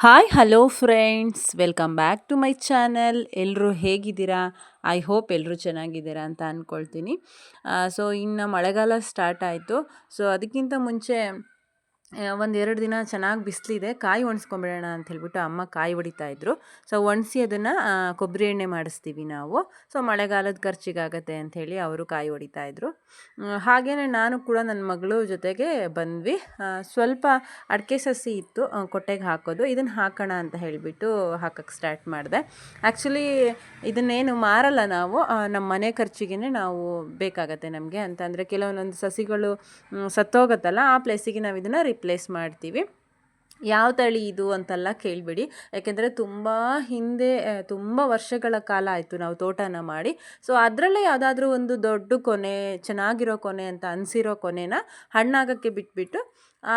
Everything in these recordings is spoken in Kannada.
Hi hello friends welcome back to my channel ಎಲ್ಲರೂ ಹೇಗಿದ್ದೀರಾ? ಐ ಹೋಪ್ ಎಲ್ಲರೂ ಚೆನ್ನಾಗಿದ್ದೀರಾ ಅಂತ ಅಂದ್ಕೊಳ್ತೀನಿ ಸೊ ಇನ್ನು ಮಳೆಗಾಲ ಸ್ಟಾರ್ಟ್ ಆಯಿತು. ಸೊ ಅದಕ್ಕಿಂತ ಮುಂಚೆ ಒಂದು ಎರಡು ದಿನ ಚೆನ್ನಾಗಿ ಬಿಸಿಲಿದೆ, ಕಾಯಿ ಒಣಸ್ಕೊಂಬಿಡೋಣ ಅಂತ ಹೇಳ್ಬಿಟ್ಟು ಅಮ್ಮ ಕಾಯಿ ಹೊಡಿತಾ ಇದ್ರು. ಸೊ ಒಣಸಿ ಅದನ್ನು ಕೊಬ್ಬರಿ ಎಣ್ಣೆ ಮಾಡಿಸ್ತೀವಿ ನಾವು. ಸೊ ಮಳೆಗಾಲದ ಖರ್ಚಿಗಾಗತ್ತೆ ಅಂಥೇಳಿ ಅವರು ಕಾಯಿ ಹೊಡಿತಾ ಇದ್ರು. ಹಾಗೆಯೇ ನಾನು ಕೂಡ ನನ್ನ ಮಗಳು ಜೊತೆಗೆ ಬಂದ್ವಿ. ಸ್ವಲ್ಪ ಅಡಿಕೆ ಸಸಿ ಇತ್ತು ಕೊಟ್ಟೆಗೆ ಹಾಕೋದು. ಇದನ್ನು ಹಾಕೋಣ ಅಂತ ಹೇಳಿಬಿಟ್ಟು ಹಾಕಕ್ಕೆ ಸ್ಟಾರ್ಟ್ ಮಾಡಿದೆ. ಆ್ಯಕ್ಚುಲಿ ಇದನ್ನೇನು ಮಾರಲ್ಲ ನಾವು ನಮ್ಮ ಮನೆ ಖರ್ಚಿಗೆ ನಾವು ಬೇಕಾಗತ್ತೆ ನಮಗೆ. ಅಂತಂದರೆ ಕೆಲವೊಂದೊಂದು ಸಸಿಗಳು ಸತ್ತೋಗತ್ತಲ್ಲ, ಆ ಪ್ಲೇಸಿಗೆ ನಾವು ಇದನ್ನು ರಿಪ್ಲೇಸ್ ಮಾಡ್ತೀವಿ. ಯಾವ ತಳಿ ಇದು ಅಂತೆಲ್ಲ ಕೇಳಿಬಿಡಿ. ಯಾಕೆಂದರೆ ತುಂಬ ಹಿಂದೆ ತುಂಬ ವರ್ಷಗಳ ಕಾಲ ಆಯಿತು ನಾವು ತೋಟನ ಮಾಡಿ. ಸೊ ಅದರಲ್ಲೇ ಯಾವುದಾದ್ರೂ ಒಂದು ದೊಡ್ಡ ಕೊನೆ, ಚೆನ್ನಾಗಿರೋ ಕೊನೆ ಅಂತ ಅನಿಸಿರೋ ಕೊನೆನ ಹಣ್ಣಾಗೋಕ್ಕೆ ಬಿಟ್ಬಿಟ್ಟು,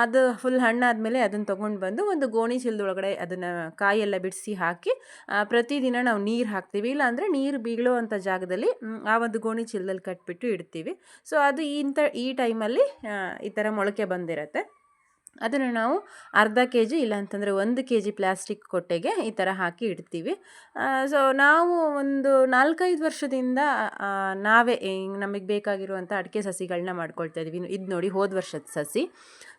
ಅದು ಫುಲ್ ಹಣ್ಣಾದಮೇಲೆ ಅದನ್ನು ತೊಗೊಂಡು ಬಂದು ಒಂದು ಗೋಣಿ ಚೀಲದೊಳಗಡೆ ಅದನ್ನು ಕಾಯೆಲ್ಲ ಬಿಡಿಸಿ ಹಾಕಿ ಪ್ರತಿದಿನ ನಾವು ನೀರು ಹಾಕ್ತೀವಿ. ಇಲ್ಲಾಂದರೆ ನೀರು ಬೀಳುವಂಥ ಜಾಗದಲ್ಲಿ ಆ ಒಂದು ಗೋಣಿ ಚೀಲದಲ್ಲಿ ಕಟ್ಬಿಟ್ಟು ಇಡ್ತೀವಿ. ಸೊ ಅದು ಇಂಥ, ಈ ಟೈಮಲ್ಲಿ ಈ ಥರ ಮೊಳಕೆ ಬಂದಿರತ್ತೆ. ಅದನ್ನು ನಾವು ಅರ್ಧ ಕೆ ಜಿ ಇಲ್ಲಾಂತಂದರೆ ಒಂದು ಕೆ ಜಿ ಪ್ಲಾಸ್ಟಿಕ್ ಕೊಟ್ಟೆಗೆ ಈ ಥರ ಹಾಕಿ ಇಡ್ತೀವಿ. ಸೊ ನಾವು ಒಂದು ನಾಲ್ಕೈದು ವರ್ಷದಿಂದ ನಾವೇ ನಮಗೆ ಬೇಕಾಗಿರುವಂಥ ಅಡಿಕೆ ಸಸಿಗಳನ್ನ ಮಾಡ್ಕೊಳ್ತಾ ಇದ್ವಿ. ಇದು ನೋಡಿ ಹೋದ ವರ್ಷದ ಸಸಿ.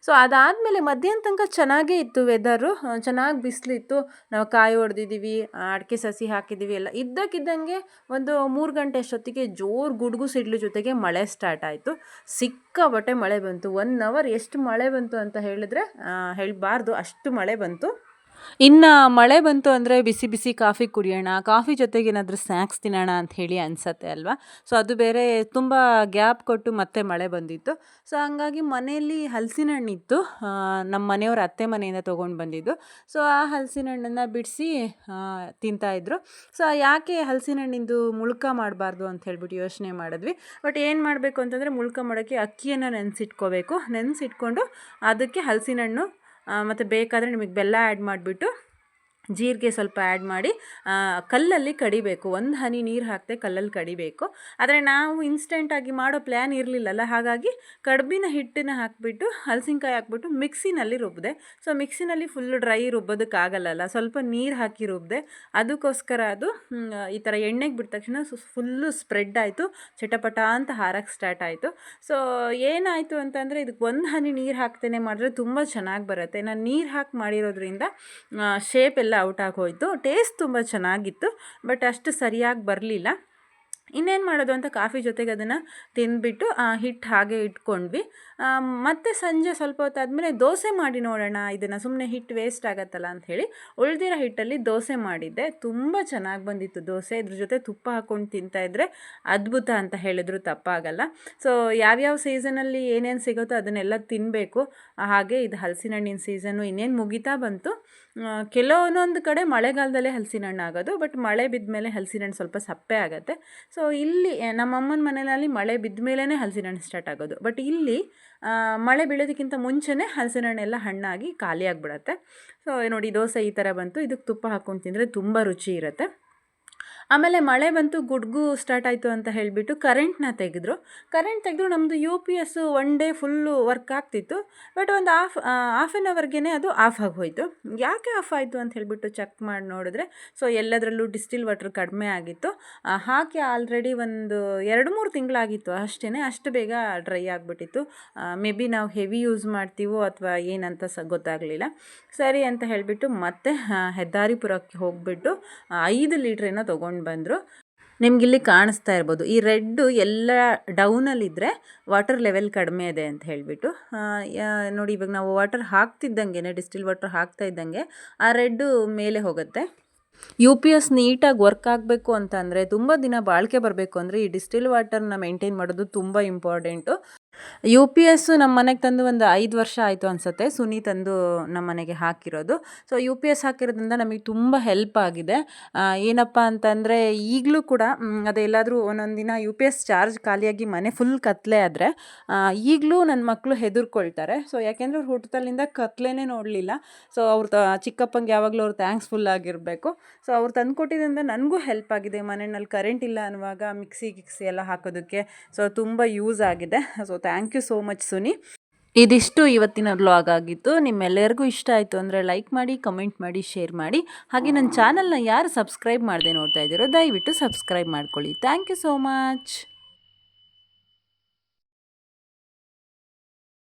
ಸೊ ಅದಾದಮೇಲೆ ಮಧ್ಯಾಹ್ನ ತನಕ ಚೆನ್ನಾಗೇ ಇತ್ತು ವೆದರು ಚೆನ್ನಾಗಿ ಬಿಸಿಲಿತ್ತು. ನಾವು ಕಾಯಿ ಹೊಡೆದಿದ್ದೀವಿ ಅಡಿಕೆ ಸಸಿ ಹಾಕಿದ್ದೀವಿ, ಎಲ್ಲ ಇದ್ದಕ್ಕಿದ್ದಂಗೆ ಒಂದು ಮೂರು ಗಂಟೆ ಅಷ್ಟೊತ್ತಿಗೆ ಜೋರು ಗುಡುಗು ಸಿಡ್ಲು ಜೊತೆಗೆ ಮಳೆ ಸ್ಟಾರ್ಟ್ ಆಯಿತು. ಸಿಕ್ಕಾಬಟ್ಟೆ ಮಳೆ ಬಂತು. ಒನ್ ಅವರ್ ಎಷ್ಟು ಮಳೆ ಬಂತು ಅಂತ ಹೇಳಿದ್ರೆ ಹೇಳಬಾರ್ದು. ಅಷ್ಟು ಮಳೆ ಬಂತು. ಇನ್ನು ಮಳೆ ಬಂತು ಅಂದರೆ ಬಿಸಿ ಬಿಸಿ ಕಾಫಿ ಕುಡಿಯೋಣ, ಕಾಫಿ ಜೊತೆಗೆ ಏನಾದರೂ ಸ್ನ್ಯಾಕ್ಸ್ ತಿನ್ನೋಣ ಅಂತ ಹೇಳಿ ಅನಿಸತ್ತೆ ಅಲ್ವಾ? ಸೊ ಅದು ಬೇರೆ ತುಂಬ ಗ್ಯಾಪ್ ಕೊಟ್ಟು ಮತ್ತೆ ಮಳೆ ಬಂದಿತ್ತು. ಸೊ ಹಂಗಾಗಿ ಮನೆಯಲ್ಲಿ ಹಲಸಿನ ಹಣ್ಣಿತ್ತು ನಮ್ಮ ಮನೆಯವ್ರ ಅತ್ತೆ ಮನೆಯಿಂದ ತೊಗೊಂಡು ಬಂದಿದ್ದು. ಸೊ ಆ ಹಲಸಿನ ಹಣ್ಣನ್ನು ಬಿಡಿಸಿ ತಿಂತಾಯಿದ್ರು ಸೊ ಯಾಕೆ ಹಲಸಿನ ಹಣ್ಣಿಂದು ಮುಳ್ಕ ಮಾಡಬಾರ್ದು ಅಂತ ಹೇಳ್ಬಿಟ್ಟು ಯೋಚನೆ ಮಾಡಿದ್ವಿ. ಬಟ್ ಏನು ಮಾಡಬೇಕು ಅಂತಂದರೆ ಮುಳ್ಕ ಮಾಡೋಕ್ಕೆ ಅಕ್ಕಿಯನ್ನು ನೆನೆಸಿಟ್ಕೋಬೇಕು. ನೆನೆಸಿಟ್ಕೊಂಡು ಅದಕ್ಕೆ ಹಲಸಿನ ಹಣ್ಣು ಮತ್ತು ಬೇಕಾದರೆ ನಿಮಗೆ ಬೆಲ್ಲ ಆ್ಯಡ್ ಮಾಡಿಬಿಟ್ಟು ಜೀರಿಗೆ ಸ್ವಲ್ಪ ಆ್ಯಡ್ ಮಾಡಿ ಕಲ್ಲಲ್ಲಿ ಕಡಿಬೇಕು. ಒಂದು ಹನಿ ನೀರು ಹಾಕದೆ ಕಲ್ಲಲ್ಲಿ ಕಡಿಬೇಕು. ಆದರೆ ನಾವು ಇನ್ಸ್ಟೆಂಟಾಗಿ ಮಾಡೋ ಪ್ಲ್ಯಾನ್ ಇರಲಿಲ್ಲಲ್ಲ, ಹಾಗಾಗಿ ಕಡ್ಬಿನ ಹಿಟ್ಟನ್ನ ಹಾಕಿಬಿಟ್ಟು, ಹಲಸಿನಕಾಯಿ ಹಾಕ್ಬಿಟ್ಟು ಮಿಕ್ಸಿನಲ್ಲಿ ರುಬ್ಬಿದೆ ಸೊ ಮಿಕ್ಸಿನಲ್ಲಿ ಫುಲ್ ಡ್ರೈ ರುಬ್ಬೋದಕ್ಕಾಗಲ್ಲಲ್ಲ, ಸ್ವಲ್ಪ ನೀರು ಹಾಕಿ ರುಬ್ಬಿದೆ ಅದಕ್ಕೋಸ್ಕರ ಅದು ಈ ಥರ ಎಣ್ಣೆಗೆ ಬಿಟ್ಟ ತಕ್ಷಣ ಫುಲ್ಲು ಸ್ಪ್ರೆಡ್ ಆಯಿತು. ಚಟಪಟ ಅಂತ ಹಾರಕ್ಕೆ ಸ್ಟಾರ್ಟ್ ಆಯಿತು. ಸೊ ಏನಾಯಿತು ಅಂತಂದರೆ ಇದಕ್ಕೆ ಒಂದು ಹನಿ ನೀರು ಹಾಕ್ತೇನೆ ಮಾಡಿದ್ರೆ ತುಂಬ ಚೆನ್ನಾಗಿ ಬರುತ್ತೆ. ನಾನು ನೀರು ಹಾಕಿ ಮಾಡಿರೋದ್ರಿಂದ ಶೇಪ್ ಎಲ್ಲ ಔಟ್ ಆಗೋಯ್ತು. ಟೇಸ್ಟ್ ತುಂಬ ಚೆನ್ನಾಗಿತ್ತು ಬಟ್ ಅಷ್ಟು ಸರಿಯಾಗಿ ಬರಲಿಲ್ಲ. ಇನ್ನೇನು ಮಾಡೋದು ಅಂತ ಕಾಫಿ ಜೊತೆಗೆ ಅದನ್ನು ತಿಂದ್ಬಿಟ್ಟು, ಆ ಹಿಟ್ಟು ಹಾಗೆ ಇಟ್ಕೊಂಡ್ವಿ. ಮತ್ತು ಸಂಜೆ ಸ್ವಲ್ಪ ಹೊತ್ತಾದಮೇಲೆ ದೋಸೆ ಮಾಡಿ ನೋಡೋಣ, ಇದನ್ನು ಸುಮ್ಮನೆ ಹಿಟ್ಟು ವೇಸ್ಟ್ ಆಗತ್ತಲ್ಲ ಅಂತ ಹೇಳಿ ಉಳ್ದಿರೋ ಹಿಟ್ಟಲ್ಲಿ ದೋಸೆ ಮಾಡಿದ್ದೆ. ತುಂಬ ಚೆನ್ನಾಗಿ ಬಂದಿತ್ತು ದೋಸೆ. ಇದ್ರ ಜೊತೆ ತುಪ್ಪ ಹಾಕ್ಕೊಂಡು ತಿಂತಾಯಿದ್ರೆ ಅದ್ಭುತ ಅಂತ ಹೇಳಿದ್ರು, ತಪ್ಪಾಗಲ್ಲ. ಸೊ ಯಾವ್ಯಾವ ಸೀಸನಲ್ಲಿ ಏನೇನು ಸಿಗುತ್ತೋ ಅದನ್ನೆಲ್ಲ ತಿನ್ನಬೇಕು ಹಾಗೆ ಇದು ಹಲಸಿನ ಹಣ್ಣಿನ ಸೀಸನ್ನು ಇನ್ನೇನು ಮುಗಿತಾ ಬಂತು. ಕೆಲವೊಂದೊಂದು ಕಡೆ ಮಳೆಗಾಲದಲ್ಲೇ ಹಲಸಿನ ಹಣ್ಣು ಆಗೋದು ಬಟ್ ಮಳೆ ಬಿದ್ದ ಮೇಲೆ ಹಲಸಿನ ಹಣ್ಣು ಸ್ವಲ್ಪ ಸಪ್ಪೆ ಆಗುತ್ತೆ. ಸೊ ಇಲ್ಲಿ ನಮ್ಮಮ್ಮನ ಮನೆಯಲ್ಲಿ ಮಳೆ ಬಿದ್ದ ಮೇಲೇ ಹಲಸಿನ ಹಣ್ಣು ಸ್ಟಾರ್ಟ್ ಆಗೋದು. ಬಟ್ ಇಲ್ಲಿ ಮಳೆ ಬೀಳೋದಕ್ಕಿಂತ ಮುಂಚೆನೇ ಹಲಸಿನ ಹಣ್ಣೆಲ್ಲ ಹಣ್ಣಾಗಿ ಖಾಲಿಯಾಗಿಬಿಡತ್ತೆ. ಸೊ ನೋಡಿ, ದೋಸೆ ಈ ಥರ ಬಂತು. ಇದಕ್ಕೆ ತುಪ್ಪ ಹಾಕ್ಕೊಂಡು ತಿಂದರೆ ತುಂಬ ರುಚಿ ಇರುತ್ತೆ. ಆಮೇಲೆ ಮಳೆ ಬಂತು, ಗುಡ್ಗು ಸ್ಟಾರ್ಟ್ ಆಯಿತು ಅಂತ ಹೇಳಿಬಿಟ್ಟು ಕರೆಂಟ್ನ ತೆಗೆದ್ರು. ಕರೆಂಟ್ ತೆಗೆದ್ರು ನಮ್ಮದು U P S one day full work ಆಗ್ತಿತ್ತು. ಬಟ್ ಒಂದು ಆಫ್ ಹಾಫ್ ಆನ್ ಅವರ್ಗೆ ಅದು ಆಫ್ ಆಗೋಯ್ತು ಯಾಕೆ ಆಫ್ ಆಯಿತು ಅಂತ ಹೇಳಿಬಿಟ್ಟು ಚೆಕ್ ಮಾಡಿ ನೋಡಿದ್ರೆ ಸೊ ಎಲ್ಲದರಲ್ಲೂ ಡಿಸ್ಟಿಲ್ ವಾಟ್ರ್ ಕಡಿಮೆ ಆಗಿತ್ತು. ಹಾಕಿ ಆಲ್ರೆಡಿ ಒಂದು ಎರಡು ಮೂರು ತಿಂಗಳಾಗಿತ್ತು ಅಷ್ಟೇ ಅಷ್ಟು ಬೇಗ ಡ್ರೈ ಆಗಿಬಿಟ್ಟಿತ್ತು. ಮೇ ಬಿ ನಾವು ಹೆವಿ ಯೂಸ್ ಮಾಡ್ತೀವೋ ಅಥವಾ ಏನಂತ ಸ ಗೊತ್ತಾಗಲಿಲ್ಲ. ಸರಿ ಅಂತ ಹೇಳಿಬಿಟ್ಟು ಮತ್ತೆ ಹೆದ್ದಾರಿಪುರಕ್ಕೆ ಹೋಗಿಬಿಟ್ಟು ಐದು ಲೀಟ್ರೇನೋ ತೊಗೊಂಡು ಬಂದರು. ನಿಮ್ಗಿಲ್ಲಿ ಕಾಣಿಸ್ತಾ ಇರ್ಬೋದು. ಈ ರೆಡ್ಡು ಎಲ್ಲ ಡೌನಲ್ಲಿದ್ದರೆ ವಾಟರ್ ಲೆವೆಲ್ ಕಡಿಮೆ ಇದೆ ಅಂತ ಹೇಳಿಬಿಟ್ಟು. ನೋಡಿ ಇವಾಗ ನಾವು ವಾಟರ್ ಹಾಕ್ತಿದ್ದಂಗೆ ಡಿಸ್ಟಿಲ್ ವಾಟರ್ ಹಾಕ್ತಾ ಇದ್ದಂಗೆ ಆ ರೆಡ್ಡು ಮೇಲೆ ಹೋಗುತ್ತೆ. ಯು ಪಿ ಎಸ್ ನೀಟಾಗಿ ವರ್ಕ್ ಆಗಬೇಕು ಅಂತ ಅಂದರೆ ತುಂಬ ದಿನ ಬಾಳಿಕೆ ಬರಬೇಕು ಅಂದರೆ ಈ ಡಿಸ್ಟಿಲ್ ವಾಟರ್ನ ಮೇಂಟೈನ್ ಮಾಡೋದು ತುಂಬ ಇಂಪಾರ್ಟೆಂಟು. ಯು ಪಿ ಎಸ್ಸು ನಮ್ಮ ಮನೆಗೆ ತಂದು ಒಂದು ಐದು ವರ್ಷ ಆಯಿತು ಅನಿಸುತ್ತೆ. ಸುನಿ ತಂದು ನಮ್ಮ ಮನೆಗೆ ಹಾಕಿರೋದು. ಸೊ ಯು ಪಿ ಎಸ್ ಹಾಕಿರೋದ್ರಿಂದ ನಮಗೆ ತುಂಬ ಹೆಲ್ಪ್ ಆಗಿದೆ. ಏನಪ್ಪ ಅಂತಂದರೆ ಈಗಲೂ ಕೂಡ ಅದೆಲ್ಲಾದರೂ ಒಂದೊಂದು ದಿನ ಯು ಪಿ ಎಸ್ ಚಾರ್ಜ್ ಖಾಲಿಯಾಗಿ ಮನೆ ಫುಲ್ ಕತ್ಲೆ ಆದರೆ ಈಗಲೂ ನನ್ನ ಮಕ್ಕಳು ಹೆದರ್ಕೊಳ್ತಾರೆ. ಸೊ ಯಾಕೆಂದರೆ ಅವ್ರು ಹುಟ್ಟದಲ್ಲಿಂದ ಕತ್ಲೆನೇ ನೋಡಲಿಲ್ಲ. ಸೊ ಅವ್ರ ಚಿಕ್ಕಪ್ಪಂಗೆ ಯಾವಾಗಲೂ ಅವ್ರು ಥ್ಯಾಂಕ್ಸ್ಫುಲ್ ಆಗಿರಬೇಕು. ಸೊ ಅವ್ರು ತಂದು ಕೊಟ್ಟಿದ್ದರಿಂದ ನನಗೂ ಹೆಲ್ಪ್ ಆಗಿದೆ. ಮನೆಯಲ್ಲಿ ಕರೆಂಟ್ ಇಲ್ಲ ಅನ್ನುವಾಗ ಮಿಕ್ಸಿ ಗಿಕ್ಸಿ ಎಲ್ಲ ಹಾಕೋದಕ್ಕೆ. ಸೊ ತುಂಬ ಯೂಸ್ ಆಗಿದೆ. So thank you so much Suni ಇದಿಷ್ಟು ಇವತ್ತಿನ ವ್ಲಾಗ್ ಆಗಿತ್ತು. ನಿಮ್ಮೆಲ್ಲರಿಗೂ ಇಷ್ಟ ಆಯಿತು ಅಂದರೆ ಲೈಕ್ ಮಾಡಿ ಕಮೆಂಟ್ ಮಾಡಿ ಶೇರ್ ಮಾಡಿ. ಹಾಗೆ ನನ್ನ ಚಾನಲ್ನ ಯಾರು ಸಬ್ಸ್ಕ್ರೈಬ್ ಮಾಡದೆ ನೋಡ್ತಾ ಇದ್ದೀರೋ ದಯವಿಟ್ಟು ಸಬ್ಸ್ಕ್ರೈಬ್ ಮಾಡ್ಕೊಳ್ಳಿ. Thank you so much